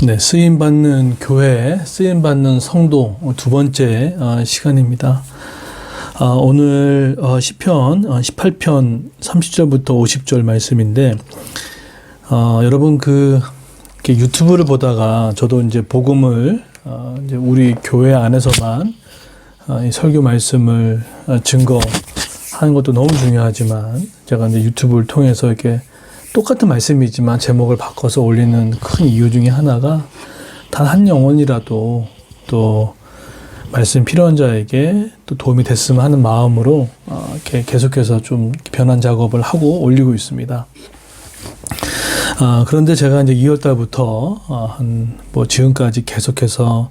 네, 쓰임 받는 교회, 쓰임 받는 성도 두 번째 어, 시간입니다. 아, 오늘 어, 시편 어, 18편 30절부터 50절 말씀인데 어, 여러분 그 유튜브를 보다가 저도 이제 복음을 어, 우리 교회 안에서만 어, 이 설교 말씀을 어, 증거하는 것도 너무 중요하지만 제가 이제 유튜브를 통해서 이렇게 똑같은 말씀이지만 제목을 바꿔서 올리는 큰 이유 중에 하나가 단 한 영혼이라도 또 말씀 필요한 자에게 또 도움이 됐으면 하는 마음으로 어, 계속해서 좀 변환 작업을 하고 올리고 있습니다. 아, 그런데 제가 이제 2월 달부터 어, 한뭐 지금까지 계속해서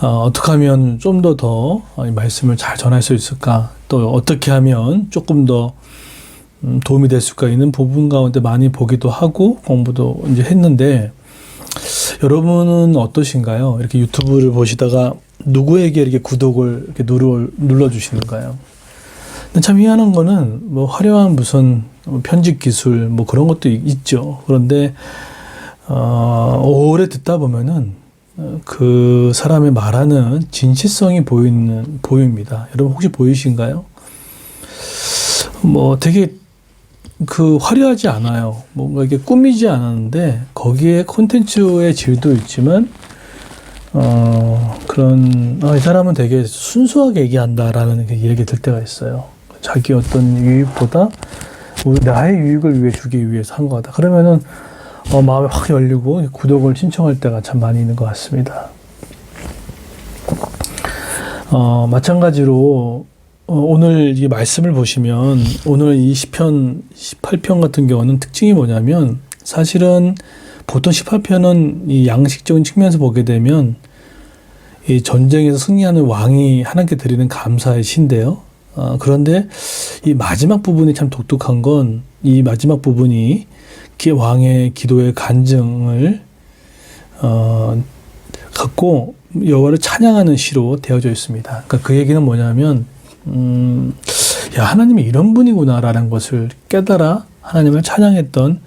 어, 어떻게 하면 좀더더 말씀을 잘 전할 수 있을까? 또 어떻게 하면 조금 더 음, 도움이 될 수가 있는 부분 가운데 많이 보기도 하고 공부도 이제 했는데 여러분은 어떠신가요? 이렇게 유튜브를 보시다가 누구에게 이렇게 구독을 이렇게 눌러 눌러 주시는가요? 근데 참 희한한 거는 뭐 화려한 무슨 편집 기술 뭐 그런 것도 있- 있죠. 그런데 어, 오래 듣다 보면은 어, 그 사람의 말하는 진실성이 보이는 보입니다. 여러분 혹시 보이신가요? 뭐 되게 그 화려하지 않아요. 뭔가 이게 꾸미지 않았는데 거기에 콘텐츠의 질도 있지만 어 그런 아, 이 사람은 되게 순수하게 얘기한다라는 그 얘기 들 때가 있어요. 자기 어떤 유익보다 나의 유익을 위해 주기 위해서 한 거다. 그러면은 어, 마음이 확 열리고 구독을 신청할 때가 참 많이 있는 것 같습니다. 어, 마찬가지로 어, 오늘 이 말씀을 보시면 오늘 이 시편 18편 같은 경우는 특징이 뭐냐면 사실은 보통 18편은 이 양식적인 측면에서 보게 되면 이 전쟁에서 승리하는 왕이 하나님께 드리는 감사의 시인데요. 어, 그런데 이 마지막 부분이 참 독특한 건 이 마지막 부분이 기- 왕의 기도의 간증을 어, 갖고 여호와를 찬양하는 시로 되어져 있습니다. 그러니까 그 얘기는 뭐냐면 음, 야 하나님이 이런 분이구나라는 것을 깨달아 하나님을 찬양했던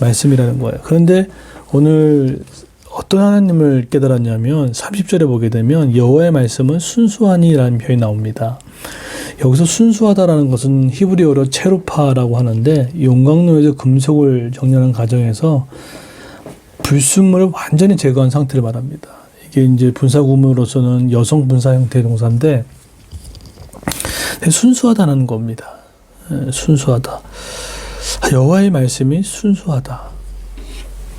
말씀이라는 거예요. 그런데 오늘 어떤 하나님을 깨달았냐면 30절에 보게 되면 여호와의 말씀은 순수하니라는 표현이 나옵니다. 여기서 순수하다라는 것은 히브리어로 체루파라고 하는데 용광로에서 금속을 정렬하는 과정에서 불순물을 완전히 제거한 상태를 말합니다. 이게 이제 분사구물로서는 여성 분사 형태의 동사인데 순수하다는 겁니다. 예, 순수하다. 여호와의 말씀이 순수하다.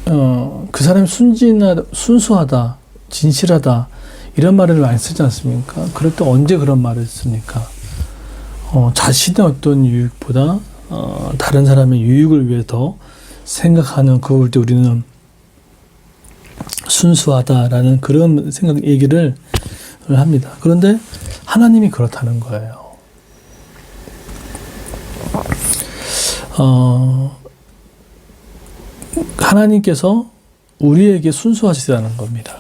어, 그 사람이 순진하다, 순수하다, 진실하다 이런 말을 많이 쓰지 않습니까? 그럴 때 언제 그런 말을 씁니까? 어, 자신의 어떤 유익보다 어, 다른 사람의 유익을 위해 더 생각하는 그럴 때 우리는 순수하다라는 그런 생각 얘기를 합니다. 그런데 하나님이 그렇다는 거예요. 어, 하나님께서 우리에게 순수하시다는 겁니다.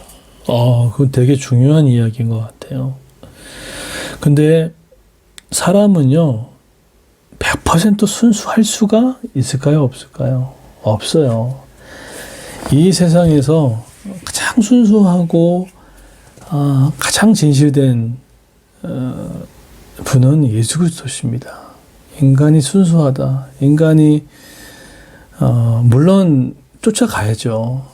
어, 그건 되게 중요한 이야기인 것 같아요. 근데 사람은요, 100% 순수할 수가 있을까요? 없을까요? 없어요. 이 세상에서 가장 순수하고 아, 가장 진실된 어, 분은 예수 그리스도십니다. 인간이 순수하다. 인간이 어, 물론 쫓아가야죠.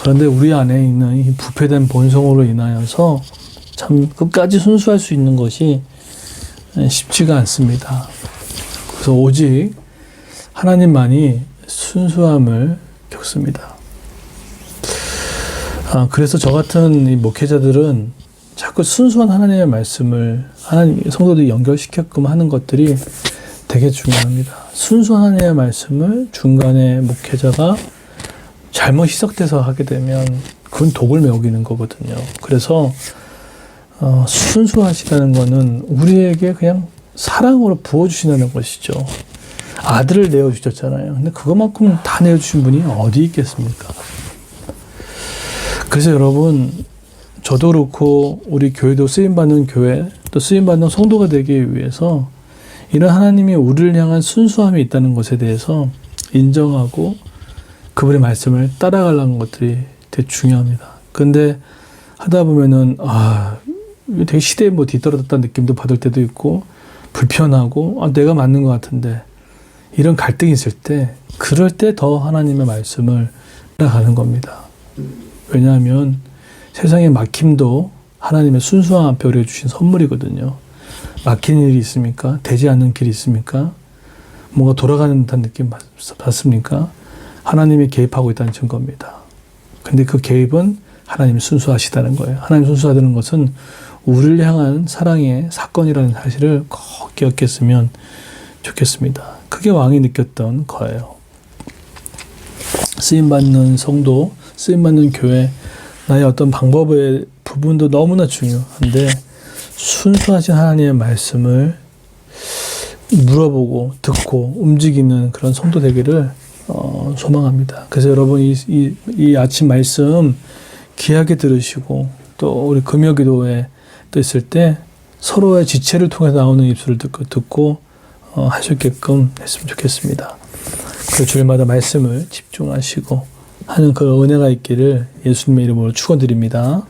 그런데 우리 안에 있는 이 부패된 본성으로 인하여서 참 끝까지 순수할 수 있는 것이 쉽지가 않습니다. 그래서 오직 하나님만이 순수함을 겪습니다. 아, 그래서 저 같은 이 목회자들은 자꾸 순수한 하나님의 말씀을 하나님 성도들이 연결시켰끔 하는 것들이 되게 중요합니다. 순수한 하나님의 말씀을 중간에 목회자가 잘못 희석돼서 하게 되면 그건 독을 메우기는 거거든요. 그래서 어, 순수하시다는 거는 우리에게 그냥 사랑으로 부어주시는 것이죠. 아들을 내어주셨잖아요. 근데 그것만큼 다 내어주신 분이 어디 있겠습니까? 그래서 여러분, 저도 그렇고, 우리 교회도 쓰임받는 교회, 또 쓰임받는 성도가 되기 위해서 이런 하나님이 우리를 향한 순수함이 있다는 것에 대해서 인정하고 그분의 말씀을 따라가려는 것들이 되게 중요합니다. 근데 하다 보면은 아 되게 시대에 뭐 뒤떨어졌다는 느낌도 받을 때도 있고 불편하고 아 내가 맞는 것 같은데 이런 갈등이 있을 때 그럴 때 더 하나님의 말씀을 따라가는 겁니다. 왜냐하면 세상의 막힘도 하나님의 순수함 앞에 우리가 주신 선물이거든요. 막힌 일이 있습니까? 되지 않는 길이 있습니까? 뭔가 돌아가는 듯한 느낌 받- 받습니까? 하나님이 개입하고 있다는 증거입니다. 근데 그 개입은 하나님이 순수하시다는 거예요. 하나님 순수하다는 것은 우리를 향한 사랑의 사건이라는 사실을 꼭 기억했으면 좋겠습니다. 그게 왕이 느꼈던 거예요. 쓰임받는 성도, 쓰임받는 교회, 나의 어떤 방법의 부분도 너무나 중요한데, 순수하신 하나님의 말씀을 물어보고 듣고 움직이는 그런 성도 되기를 어, 소망합니다. 그래서 여러분 이, 이, 이 아침 말씀 귀하게 들으시고 또 우리 금요기도에 또 있을 때 서로의 지체를 통해서 나오는 입술을 듣고, 듣고 어, 하셨게끔 했으면 좋겠습니다. 그 주일마다 말씀을 집중하시고 하는 그 은혜가 있기를 예수님의 이름으로 축원드립니다.